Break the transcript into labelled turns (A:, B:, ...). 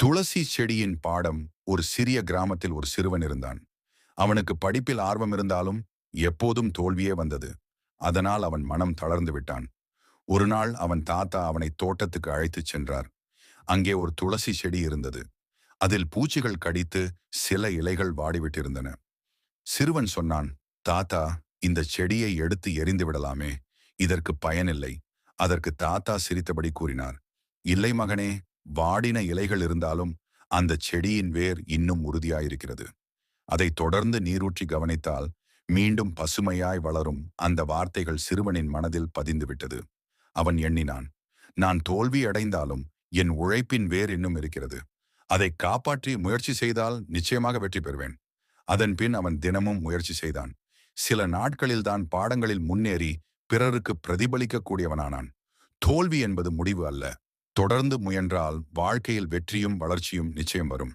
A: துளசி செடியின் பாடம் ஒரு சிறிய கிராமத்தில் ஒரு சிறுவன் இருந்தான். அவனுக்கு படிப்பில் ஆர்வம் இருந்தாலும் எப்போதும் தோல்வியே வந்தது. அதனால் அவன் மனம் தளர்ந்து விட்டான். ஒரு நாள் அவன் தாத்தா அவனை தோட்டத்துக்கு அழைத்துச் சென்றார். அங்கே ஒரு துளசி செடி இருந்தது. அதில் பூச்சிகள் கடித்து சில இலைகள் வாடிவிட்டிருந்தன. சிறுவன் சொன்னான் தாத்தா இந்த செடியை எடுத்து எரிந்து விடலாமே. இதற்கு பயனில்லை. அதற்கு தாத்தா சிரித்தபடி கூறினார் இல்லை மகனே வாடின இலைகள் இருந்தாலும் அந்த செடியின் வேர் இன்னும் உறுதியாயிருக்கிறது. அதை தொடர்ந்து நீரூற்றி கவனித்தால் மீண்டும் பசுமையாய் வளரும் அந்த வார்த்தைகள் சிறுவனின் மனதில் பதிந்துவிட்டது. அவன் எண்ணினான் நான் தோல்வி அடைந்தாலும் என் உழைப்பின் வேர் இன்னும் இருக்கிறது. அதை காப்பாற்றி முயற்சி செய்தால் நிச்சயமாக வெற்றி பெறுவேன். அதன் பின் அவன் தினமும் முயற்சி செய்தான். சில நாட்களில்தான் பாடங்களில் முன்னேறி பிறருக்கு பிரதிபலிக்கக்கூடியவனானான். தோல்வி என்பது முடிவு அல்ல. தொடர்ந்து முயன்றால் வாழ்க்கையில் வெற்றியும் வளர்ச்சியும் நிச்சயம் வரும்.